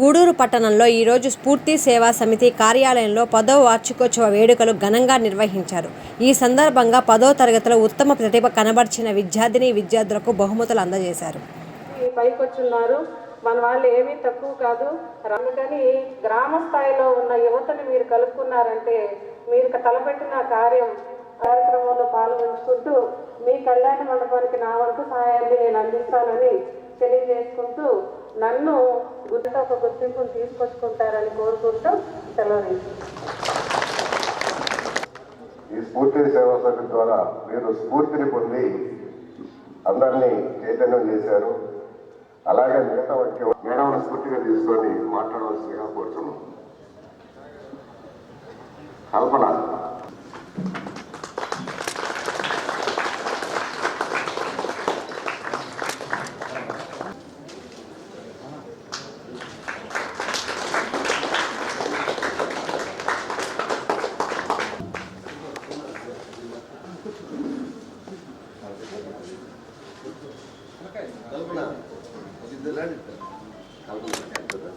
గూడూరు పట్టణంలో ఈరోజు స్ఫూర్తి సేవా సమితి కార్యాలయంలో పదో వార్షికోత్సవ వేడుకలు ఘనంగా నిర్వహించారు. ఈ సందర్భంగా పదో తరగతిలో ఉత్తమ ప్రతిభ కనబర్చిన విద్యార్థిని విద్యార్థులకు బహుమతులు అందజేశారు. పైకొచ్చున్నారు. మన వాళ్ళు ఏమీ తక్కువ కాదు. అందుకని గ్రామ స్థాయిలో ఉన్న యువతని మీరు కలుపుకున్నారంటే మీరు తలపెట్టిన కార్యం కార్యక్రమంలో పాల్గొంచుకుంటూ మీ కళ్యాణ మండపానికి నా వంతు సహాయాన్ని నేను అందిస్తానని తెలియజేసుకుంటూ నన్ను గుర్త ఒక గుర్తింపును తీసుకొచ్చుకుంటారని కోరుకుంటూ సెలవు ఈ స్ఫూర్తి సేవా సంఘం ద్వారా మీరు స్ఫూర్తిని పొంది అందరినీ చైతన్యం చేశారు. అలాగే మిగతా వచ్చి మేడం స్ఫూర్తిగా తీసుకొని మాట్లాడవలసిందిగా కోరుతున్నాం. కల్పన.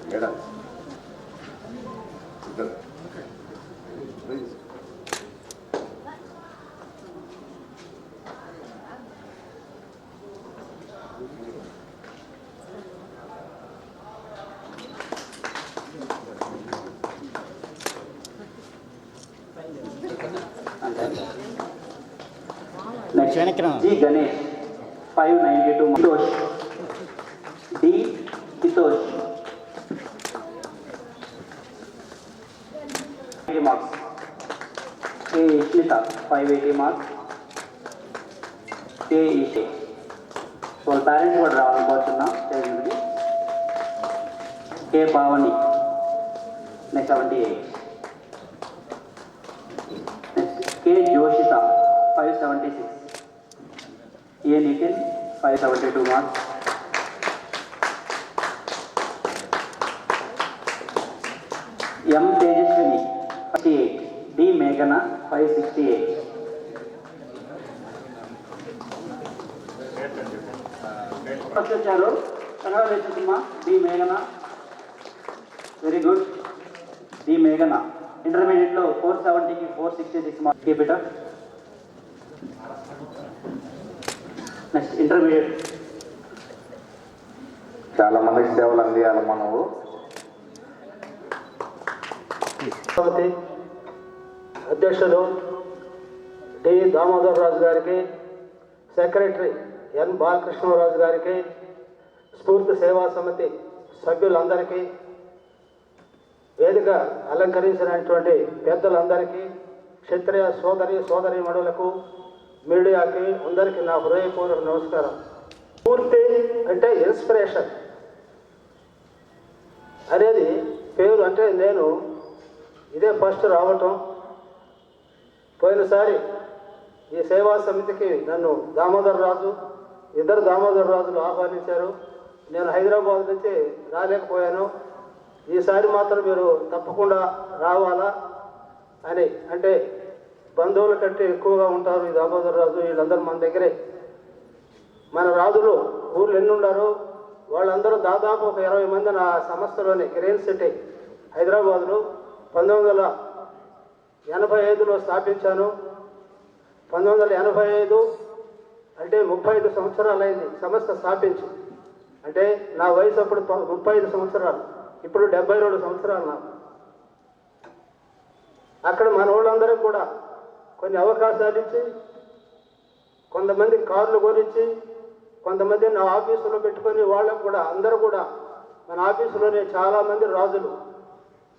మేడం ఇద్దరు ప్లీజ్ నెక్స్ట్ వెనక్కి రా. G Ganesh five ninety two హితోష్ D హితోష్ eighty marks కే ఇష్మిత ఫైవ్ ఎయిటీ మార్క్స్ కే ఇషే వాళ్ళ పేరెంట్స్ కూడా రావాలని కోరుతున్నా స్టేజ్ మీదకి కే Pavani next seventy eight next కే జోషిత ఫైవ్ సెవెంటీ సిక్స్ ఏ Nitin five seventy two marks ఎం తేజస్విని ఫిఫ్టీ ఎయిట్ డి మేఘన ఫైవ్ సిక్స్టీ ఎయిట్ ఫస్ట్ వచ్చారు కనవలేచుకుమ్మ D మేఘన very good D మేఘన ఇంటర్మీడియట్లో four సెవెంటీకి four sixty six marks కీపిటర్ next intermediate చాలా మందికి సేవలు అందియాలి మనము అధ్యక్షులు డి. దామోదర్ రాజు గారికి సెక్రటరీ ఎన్. బాలకృష్ణరాజు గారికి స్ఫూర్తి సేవా సమితి సభ్యులందరికీ వేదిక అలంకరించినటువంటి పెద్దలందరికీ క్షత్రియ సోదరి సోదరి మడులకు మీడియాకి అందరికీ నా హృదయపూర్వక నమస్కారం. స్ఫూర్తి అంటే ఇన్స్పిరేషన్. అనేది పేరు అంటే నేను ఇదే ఫస్ట్ రావటం. పోయినసారి ఈ సేవా సమితికి నన్ను దామోదర్ రాజు ఇద్దరు దామోదర్ రాజులు ఆహ్వానించారు. నేను హైదరాబాద్ నుంచి రాలేకపోయాను. ఈసారి మాత్రం మీరు తప్పకుండా రావాలా అని. అంటే బంధువుల కంటే ఎక్కువగా ఉంటారు ఈ దామోదర్ రాజు వీళ్ళందరూ మన దగ్గరే. మన రాజులు ఊర్లు ఎన్ని ఉన్నారు వాళ్ళందరూ దాదాపు ఒక ఇరవై మంది నా సంస్థలోని గ్రీన్ సిటీ హైదరాబాద్లో. పంతొమ్మిది వందల ఎనభై ఐదులో స్థాపించాను. పంతొమ్మిది వందల ఎనభై ఐదు అంటే ముప్పై ఐదు సంవత్సరాలైంది సంస్థ స్థాపించి. అంటే నా వయసు అప్పుడు ప- ముప్పై ఐదు సంవత్సరాలు. ఇప్పుడు డెబ్బై రెండు సంవత్సరాలు నాకు. అక్కడ మన వాళ్ళందరికీ కూడా కొన్ని అవకాశాలు ఇచ్చి కొంతమంది కార్లు కొనిచ్చి కొంతమంది నా ఆఫీసులో పెట్టుకొని వాళ్ళకు కూడా అందరూ కూడా మన ఆఫీసులోనే చాలామంది రాజులు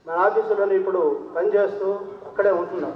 మన ఆఫీసులోనే ఇప్పుడు పనిచేస్తూ అక్కడే ఉంటున్నాం.